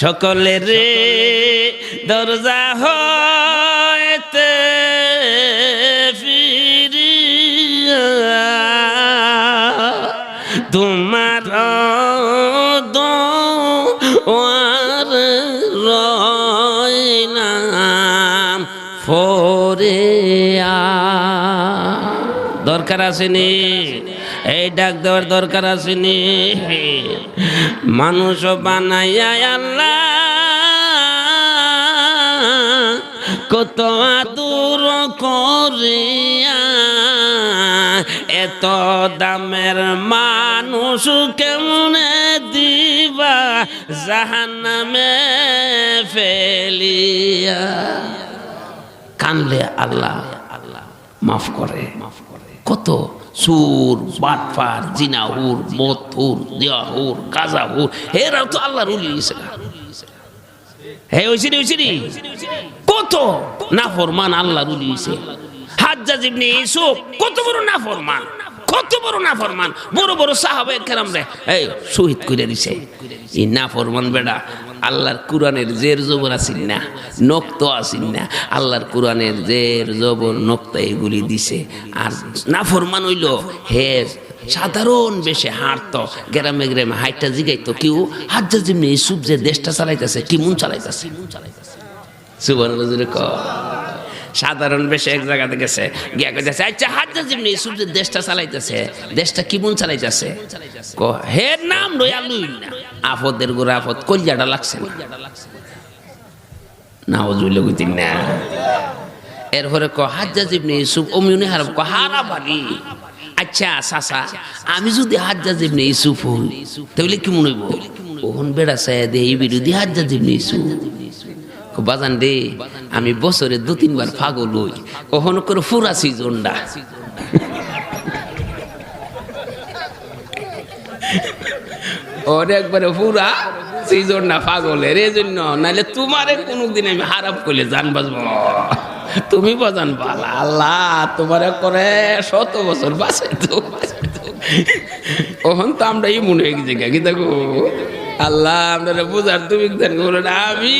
সকলের দরজা হইতে ফিরিয়া। তোমার দোয়ার রইলাম ফরিয়া। দরকার আসেনি। এই ডাক দেওয়ার দরকার আসেনি। মানুষ বানাইয়া আল্লাহ কত আদুর করিয়া এত দামের মানুষ কেমনে দিবা জাহান্নামে ফেলিয়া? কানলে আল্লাহ আল্লাহ মাফ করে মাফ করে। কত সুর, বাটফার, জিনাহুর মথুর দিয়াহুর কাজাহুর, এরাও তো আল্লাহর উলি হে, ওইসিনি ওইসিনি? কত নাফরমান আল্লাহ রুলি হইছে হাজ্জাজ ইবনে ইউসুফ, কত বড় নাফরমান, কত বড় নাফরমান। বড় বড় সাহাবে কেরাম রে, এই শহীদ করে দিছে। এই নাফরমান বেড়া আল্লাহর কোরআনের জের জবর আসিন না, নক্ত আসিন না। আল্লাহর কোরআনের জের জবর, নক্ত এগুলি দিছে। আর না নাফরমান হইল, হে সাধারণ বেশে হাঁটত, গ্রামে গ্রামে হাইটটা জিগাইতো কেউ হাজ্জা যেমনি ইসুফ যে দেশটা চালাইতেছে, কি মন চালাইতেছে? মন চালাইতেছে সুবান সাধারণ বেশে এক জায়গাতে গেছে। গিয়া কইতেছে আচ্ছা হাজ্জা যেমনি ইসুফ যে দেশটা চালাইতেছে, দেশটা কি মন চালাইতেছে? ক, হে নাম রইয়া লুই না। আফদের গোড়া আফদ কলজাটা লাগছে না। না ওজুইলে কইতিন না। এরপরে ক হাজ্জা যেমনি ইসুফ অমিউনি হারাম ক, হারা বাড়ি আচ্ছা সাসা আমি যদি হাজ্জা যেমনি ইসুফ হই, তাহলে কি মনে হইব? ওহন বেড়া সায় দে এই বিরোধী হাজ্জা যেমনি ইসুফ কো বাজান দে আমি বছরে দু, তিনবার পাগল হই। কখনো করে ফুরাসি জন্ডা ওর একবারে পুরা সেই জন্য পাগলের, এই জন্য নাহলে তোমারে কোনোদিন আমি হারাপ করলে জান বাজব। তুমি বাজান পালা আল্লাহ, তোমারে করে শত বছর বাঁচে তো। ওখান তো আমরা এই মনে হয়ে গেছি কি দেখো? আল্লাহ আপনারা বুঝার তুমি না আমি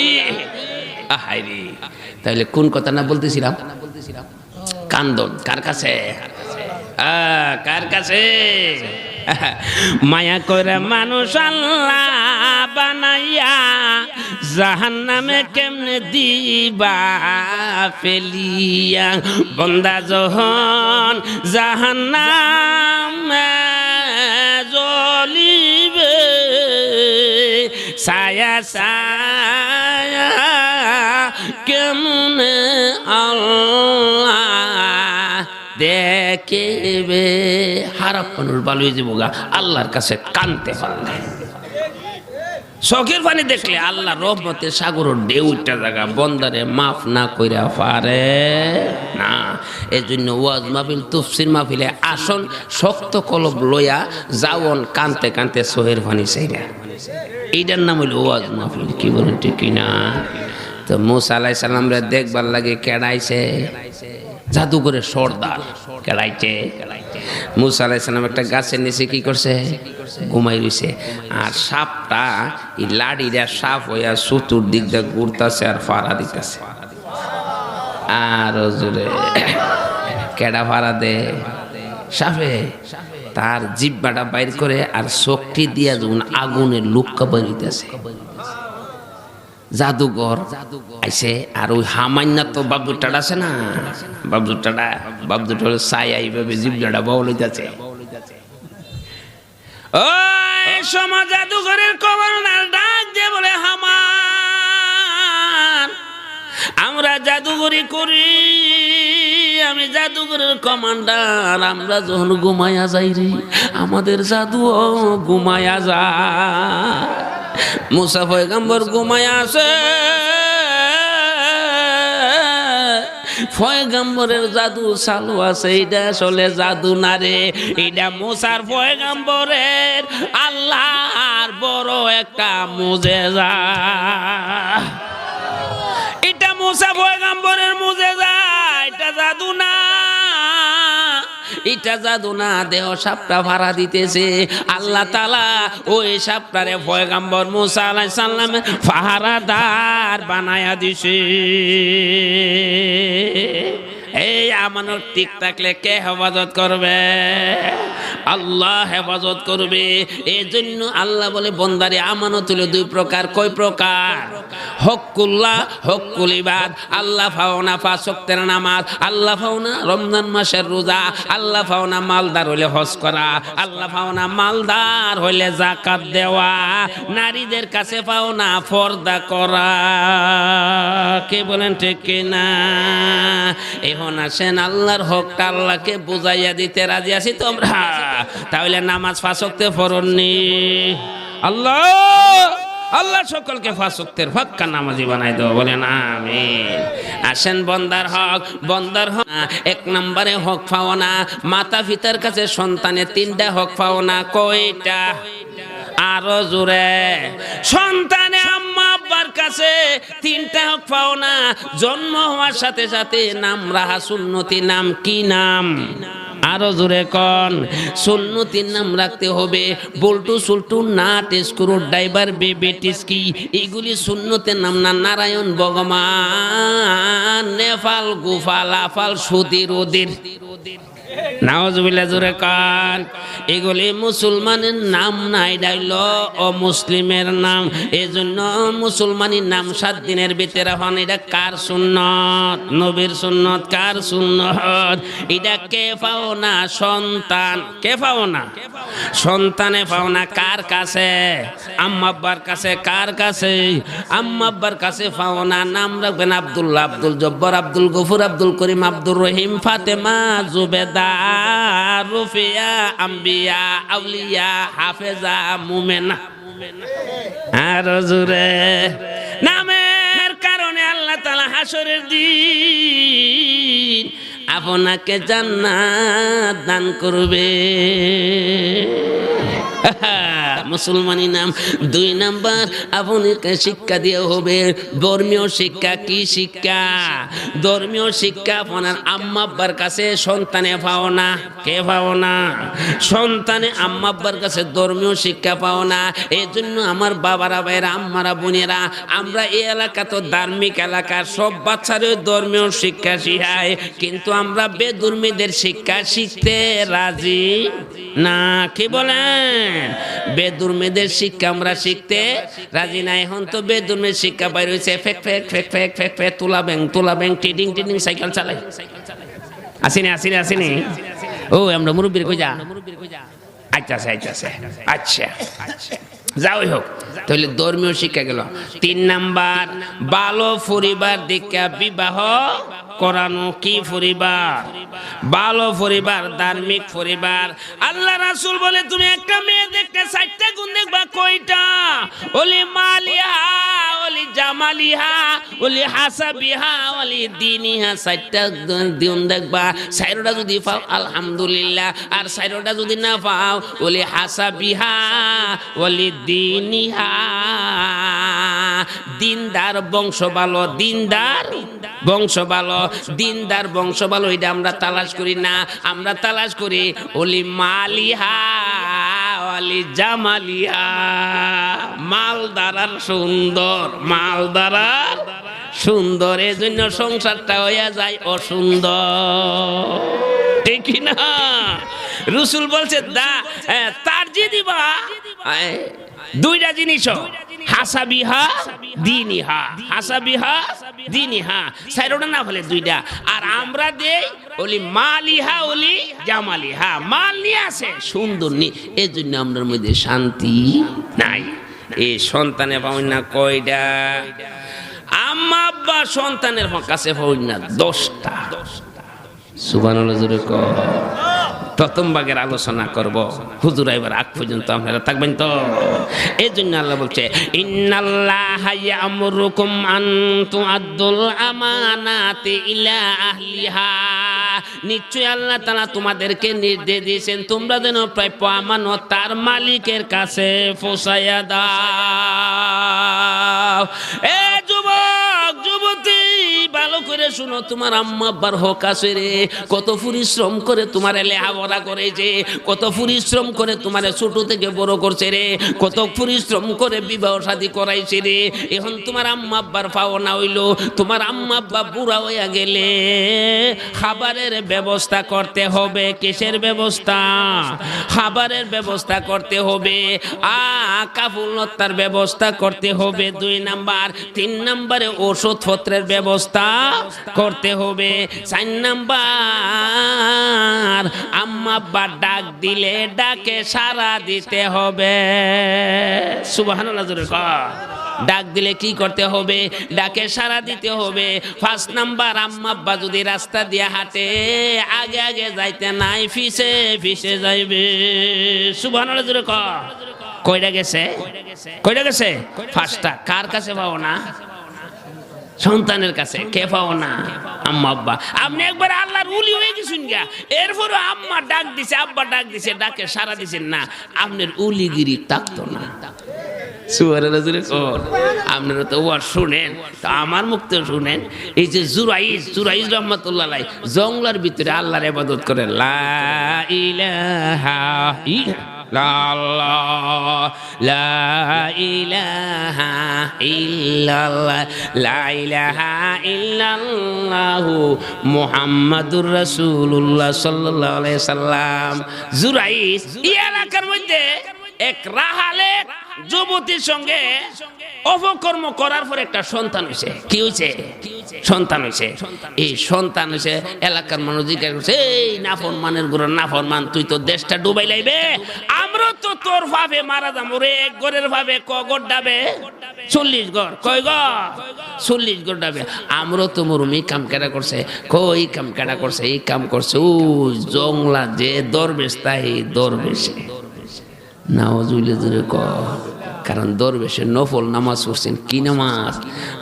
আহাই রে তাহলে কোন কথা না বলতেছিলাম? কান্দন, কার কাছে? কার কাছে? মায়া করে মানুষ আল্লাহ বানাইয়া জাহান নামে কেমনে দিবা ফেলিয়া? বন্দা যখন জাহান নামে জ্বলিবে, ছায়া ছায়া কেমনে আল্লাহ দেখিবে? হারাপ্পানুর বালু যাবগা আল্লাহর কাছে কানতে পারলে চোখের পানি দেখলে আল্লাহ রহমতের সাগরের ঢেউটা জায়গা বন্দারে মাফ না কইরা পারে না। এই জন্য ওয়াজ মাহফিল, তুফসির মাহফিলে আসন, শক্ত কলব লইয়া যাওন কানতে কানতে সোহের পানি চাইরা। এইটার নাম হইল ওয়াজ মাহফিল। কি বলেন ঠিক না তো মুসা আলাই সাল্লামরে দেখবার লাগে কেড়াইছে। জাদুঘরের সর্দার কেড়াইছে। মুসা আলাইসালাম একটা গাছের নিচে কি করছে? ঘুমাই রইছে। আর সাপটা এই লাড়িটা সাপ হইয়া সুতুর দিক দিয়ে ঘুরতাছে আর ফাড়া দিতেছে। আর জোরে কেডা ফাড়া দে? সাপে। তার জিব্বাটা বাইর করে আর শক্তি দিয়া যখন আগুনের লুক্কা বেরিতেছে জাদুঘর। আইসে আর ওই হামান্না তো বাবদুটাটা আছে না? বাবদুটাটা বাবদুটা হলো সাই এইভাবে জিবলাটা বাউল হইতাছে ওই সমাজ জাদুঘরের কমান্ডার ডাক দিয়ে বলে হামান আমরা জাদুঘরি করি, আমি জাদুঘরের কমান্ডার, আমরা যখন ঘুমায়া যাই রে, আমাদের জাদু ঘুমায়া যায়। মুসা পয়গাম্বর ঘুমায়া আছে পয়গাম্বরের জাদু চালু আছে এটা আসলে জাদু না রে। এটা মুসার পয়গাম্বরের আল্লাহর বড় একটা মুজেজা। এটা মুসা পয়গাম্বরের মুজেজা এটা জাদু না এটা জাদু না দেহ সাপটা ভাড়া দিতেছে। আল্লাহ তালা ওই সাপটারে পয়গাম্বর মুসা আলাই সাল্লামের পাহারাদার বানায়া দিছে। এই আমানত ঠিক থাকলে কে হেফাজত করবে? আল্লাহ হেফাজত করবে। এই জন্য আল্লাহ বলে, বন্দারে, আমানত হলো দুই প্রকার। কয় প্রকার? হকুল্লাহ, হকুল ইবাদ। আল্লাহ ফাওনা ফাসক্তের নামাজ। আল্লাহ ফাওনা রমজান মাসের রোজা। আল্লাহ ফাওনা মালদার হইলে হজ করা। আল্লাহ ফাওনা মালদার হইলে জাকাত দেওয়া। নারীদের কাছে পাওনা পর্দা করা। কে বলেন ঠিক কিনা? এখন আসেন আল্লাহর হকটা আল্লাহকে বুঝাইয়া দিতে রাজি আছি তোমরা। তাহলে নামাজ ফাঁসকতে ফরননি আল্লাহ! আল্লাহ সকলকে ফাঁসক্তের ফাক্কা নামাজি বানাই দেবো বলেন আমিন। আসেন বন্দার হক বন্দার হক। এক নম্বরে হক পাও না, মাতা পিতার কাছে সন্তানের তিনটা হক পাও না, কয়টা? আরও জোরে। সন্তানে কাছে তিনটা পাও না জন্ম হওয়ার সাথে সাথে নাম রাহা সুন্নতি নাম কি নাম? আরও জোরে কন। সুন্নতির নাম রাখতে হবে। বল্টু সুলটু নাট স্ক্রু ড্রাইভার, বেবে, টিস্কি, এগুলি সুন্নতের নাম না। নারায়ণ ভগবান নেফাল গুফাল আফাল সুদির ওদের কান। মুসলমানের নাম নাই ডাইল মুসলিমের নাম। নাম সাত দিনের কার কার কে সন্তান। কে সন্তানে পাও না। কার কাছে? আম্মাব্বার কাছে। কার কাছে? আম্মাব্বার কাছে পাও না। নাম রাখবেন আব্দুল্লাহ, আব্দুল জব্বর, আব্দুল গফুর, আব্দুল করিম, আব্দুর রহিম, ফাতেমা, জুবেদা রুফিয়া, আম্বিয়া, আউলিয়া, হাফেজা, মুমেনা। আর জুরে নামের কারণে আল্লাহ তালা হাসরের দিন আপনাকে জান্নাত দান করবে। মুসলমানি নাম, দুই নাম্বার আপনাকে শিক্ষা দিয়ে হবে। ধর্মীয় শিক্ষা কি শিক্ষা? ধর্মীয় শিক্ষা আপনার আম্মা আব্বার কাছে, সন্তানে পাও না। কে পাও না? সন্তানে আম্মা আব্বার কাছে ধর্মীয় শিক্ষা পাও না। এই জন্য আমার বাবারা ভাইরা আম্মারা, বোনেরা, আমরা এই এলাকা তো ধার্মিক এলাকার সব বাচ্চারও ধর্মীয় শিক্ষা শিখায়। কিন্তু আমরা বেধর্মীদের শিক্ষা শিখতে রাজি না, কি বলেন? বেদুর্মেদের শিক্ষা আমরা শিখতে রাজি না, এখন তো বেদুর্মের শিক্ষা বাইর হয়েছে। Fake fake fake fake fake fake, তুলা ব্যাং তুলা ব্যাং, টিডিং টিডিং, সাইকেল চালাই। আসিনি আসিনি আসিনি? ও, আমরা মুরব্বীর যা আচ্ছা আচ্ছা আচ্ছা আচ্ছা আচ্ছা। যাই হোক, তাহলে ধর্মীয় শিক্ষা গেল। তিন নাম্বার ভালো পরিবার দীক্ষা বিবাহ করানো কি পরিবার? ভালো পরিবার, ধার্মিক পরিবার? আল্লাহ রাসুল বলে, তুমি একটা মেয়ে দেখতে চারটা গুণ দেখবা কয়টা? ওলি মালিহা, ওলি জামালিহা, ওলি হাসাবিহা, ওলি দিনিহা, চারটা দিন দেখবা। চাইরোটা যদি পাও, আলহামদুলিল্লাহ। আর চাইরোটা যদি না পাও, ওলি হাসাবিহা, ওলি দিনিহা। দিনদার বংশ ভালো দিনদার বংশ ভালো দিনদার বংশ ভালো এটা আমরা তালাশ করি না, আমরা তালাশ করি ওলি মালিহা, ওলি জামালিহা। মালদারার সুন্দর মালদারার সুন্দর জন্য সংসারটা হইয়া যায় অসুন্দর। ঠিক না? রসুল বলছে, দা তার যে দিবা দুইটা জিনিস না দুইটা। আর আমরা দেই ওলি নি। এই জন্য আমরার মধ্যে শান্তি নাই। এই সন্তানে পাই না কয়টা? আম্মা সন্তানের কাছে পাই না দশটা। সুবানুল্লাহ জুড়ে ক প্রথম ভাগের আলোচনা করব। হুজুর, এবার আগ পর্যন্ত আপনারা থাকবেন তো? এই জন্য আল্লাহ বলছে, ইন্নাল্লাহ ইয়ামুরুকুম আন তুআদ্দুল আমানাতি ইলা আহলিহা। নিশ্চয় আল্লাহ তাআলা তোমাদেরকে নির্দেশ দিয়েছেন, তোমরা যেন প্রাপ্য আমানত তার মালিকের কাছে পৌঁছাইয়া দাও। এ যুবক! করে করে শুনো, তোমার আম্মা আব্বার হক আছে রে। কত পরিশ্রম করে তোমার লেহাপড়া করেছে, কত পরিশ্রম করে তোমার ছোট থেকে বড় করছে রে, কত পরিশ্রম করে বিবাহ শাদী করাইছে রে। এখন তোমার আম্মা আব্বার পাওনা হইল, তোমার আম্মা আব্বা বুড়া হইয়া গেলে খাবারের ব্যবস্থা করতে হবে। কিসের ব্যবস্থা? খাবারের ব্যবস্থা করতে হবে। আ কাপড় লত্তার ব্যবস্থা করতে হবে দুই নাম্বার। তিন নাম্বারে ওষুধপত্রের ব্যবস্থা করতে হবে। চার নাম্বার, আম্মা আব্বা ডাক দিলে ডাকে সারা দিতে হবে। কর ডাক দিলে কি করতে হবে? ডাকে সারা দিতে হবে। ফার্স্ট নাম্বার, আম্মা আব্বা যদি রাস্তা দিয়ে হাঁটে, আগে আগে যাইতে নাই, ফিসে ফিসে যাইবে। কর কয়টা গেছে? কয়টা গেছে? ফার্স্টটা কার কাছে পাবো না? সন্তানের কাছে, কে পাও না? আম্মা, আব্বা। আপনি একবার আল্লাহর উলি হয়ে গেছেন গা এরপরে আম্মা ডাক দিছে, আব্বা ডাক দিছে, ডাকে সারা দিছেন, না, আপনার উলিগিরি তাকতো না। আপনারা তো আমার এই যে জুরাইজ জঙ্গলার ভিতরে আল্লাহর ইবাদত করে লা ইলাহা ইল্লাল্লাহ, লা লা ইলাহা ইল্লাল্লাহু মুহাম্মাদুর রাসূলুল্লাহ সাল্লাল্লাহু আলাইহি সাল্লাম। জুরাইজ এই মধ্যে এক রাহালে যুবতীর সঙ্গে অপকর্ম করার পর একটা সন্তান হয়েছে কি হয়েছে সন্তান হয়েছে এই সন্তান হয়েছে এলাকার মানুষ জিজ্ঞাসা করছে, এই নাফর মানেরগুলো নাফর মান তুই তো দেশটা ডুবাই লাইবে। আমরা তো তোর ভাবে মারা যাব রে, এক গড়ের ভাবে ক গড় ডাবে? চল্লিশ গড় কয় গড় চল্লিশ গড় ডাবে। আমরা তো মরুমি কাম কেডা করছে? কই কাম কেডা করছে? এই কাম করছে ও জংলা যে দরবেশ, তাই দরবেশে। জুড়ে ক। কারণ দরবেশে নফল নামাজ পড়ছেন কি নামাজ?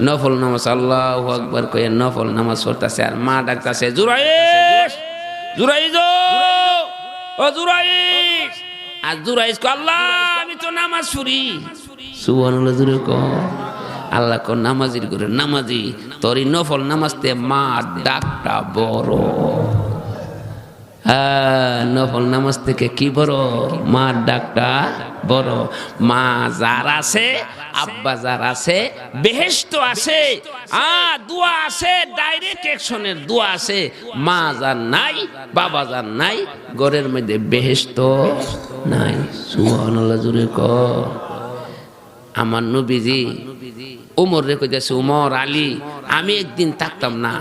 নফল নামাজ আল্লাহ আকবর কয়ে নফল নামাজ পড়তেছে আর মা ডাকতেছে জুরাইজ জুরাইশ আর আল্লাহ, আমি তো নামাজ জুড়ে ক। আল্লাহ নামাজির করে নামাজি তোর নফল নামাজতে মা ডাকটা বড়। নফল নামাজ থেকে কি বড়? মার ডাকটা বড়। মা যার আছে, আব্বা যার আছে বেহেস্ত আছে আ দোয়া আছে ডাইরেক্ট অ্যাকশনের দোয়া আছে। মা যার নাই, বাবা যার নাই, ঘরের মধ্যে বেহেস্ত নাই। সুবহানাল্লাহ জুড়ে ক আমার নবীজি উমর রে কইতেছে, উমর আলী, আমি একদিন থাকতাম না।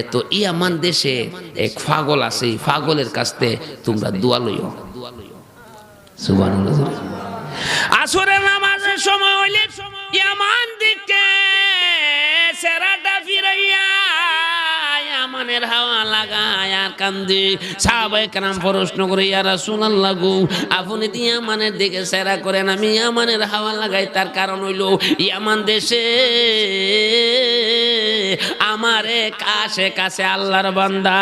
এত তো ইয়ামান দেশে এক ফাগল আছে, এই ফাগলের কাছতে তোমরা দোয়া লইও। আসরের নামাজের সময় হইলে ইয়ামান দিকে সেরাটা ফিরাইয়া ইয়ামানের হাওয়া লাগায় আর কান্দি। সাহাবায়ে কেরাম প্রশ্ন করে, ইয়া রাসূলুল্লাহ গো, আপনি তো ইয়ামানের দিকে সেরা করেন, আমি ইয়ামানের হাওয়া লাগাই, তার কারণ হইল ইয়ামান দেশে আমারে কাছে কাছে আল্লাহর বান্দা।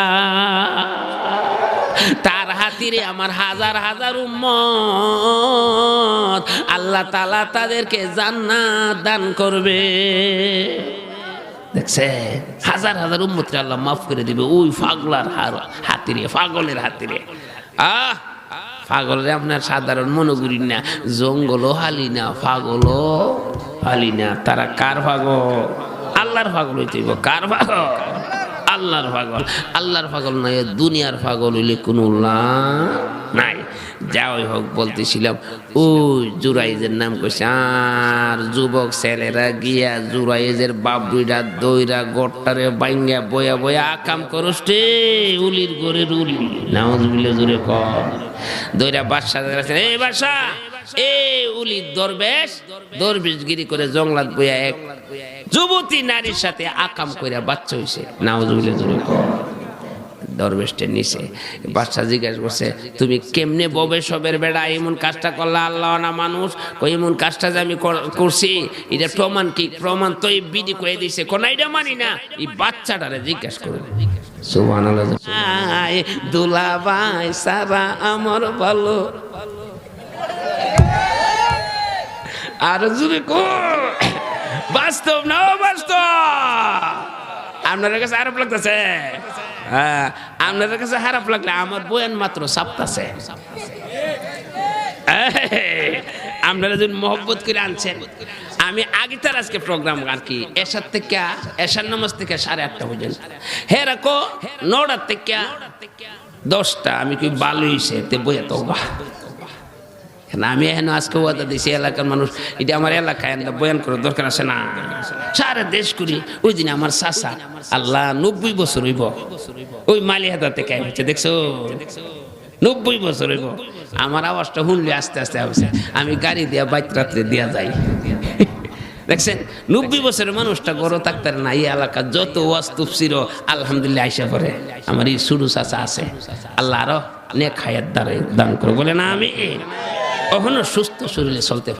তার হাতিরে আমার হাজার হাজার উম্মত। আল্লাহ তালা তাদেরকে জান্নাত দান করবে। দেখছে, হাজার হাজার উম্মতকে আল্লাহ মাফ করে দিবে। ওই ফাগলার হাতিরে, পাগলের হাতিরে। আহ, পাগলরে আপনার সাধারণ মনোগুরি না। জঙ্গলও হালি না, পাগলও হালি না। তারা কার পাগল? আল্লাহর ফাগল হইতে। কার পাগল? আল্লাহর পাগল। আল্লাহর পাগল নাই দুনিয়ার পাগল হইলে কোনো লাভ নাই। যাই হোক বলতেছিলাম, ও জুরাইজের নাম কইছে আর যুবক ছেলেরা গিয়া জুরাইজের বাবুইরা দইরা গট্টারে বাইঙ্গা বয়া বয়া আকাম করস রে, উলির গরের উলি নামাজ বিলে জুড়ে কর দইরা বাদশা এই বাদশা এ উলি দরবেশ, দরবেশগিরি করে জংলাত বইয়া এক যুবতী নারীর সাথে আকাম কইরা বাচ্চা হইছে। নামাজ বিলে জুড়ে কর দরবেশটা নিছে বাচ্চা জিজ্ঞাসা করছে, তুমি কেমনে ববে সবের বেড়া? এমন কাজটা করলা আল্লাহ না মানুষ? কই এমন কাজটা যে আমি করছি? এটা প্রমাণ কি? প্রমাণ তো এই বিধি কয়ে দিছে। কোন এটা মানি না। এই বাচ্চাটারে জিজ্ঞাসা করো সুবহানাল্লাহ। আয় দুলাভাই, সারা আমার ভালো। আর জুড়ে বাস্তব না বাস্তব আপনাদের কাছে খারাপ লাগতেছে। হ্যাঁ আপনাদের কাছে খারাপ লাগলে আমার বয়ান মাত্র সাপ্তাছে আপনারা যদি মহব্বত করে আনছেন, আমি আগে তার আজকে প্রোগ্রাম আর কি? এসার থেকে এসার নামাজ থেকে সাড়ে আটটা পর্যন্ত। হে রাখো, নটার থেকে দশটা, আমি কি হয়েছে তে বইয়া তো আমি এখন আজকে ওয়াদা দিছি, এলাকার মানুষ, এটা আমার এলাকায় বয়ান করার দরকার আছে না? সারা দেশ করি ওই দিন আমার চাষা আল্লাহ নব্বই বছর হইব, ওই মালি হাতা থেকে হচ্ছে দেখছ? নব্বই বছর হইব, আমার আওয়াজটা শুনলে আস্তে আস্তে আসছে আমি গাড়ি দিয়া বাইক রাত্রে দিয়া যাই। দেখছেন? নব্বই বছরের মানুষটা গড় থাকতে না, এই এলাকা যত ওয়াজ তুফসির আলহামদুলিল্লাহ আইসা পরে আমার এই সুরু চাচা আছে। আল্লাহ আরও নে খায়াত দ্বারে দান করে বলে না আমি? কখনো সুস্থ শরীরে চলতে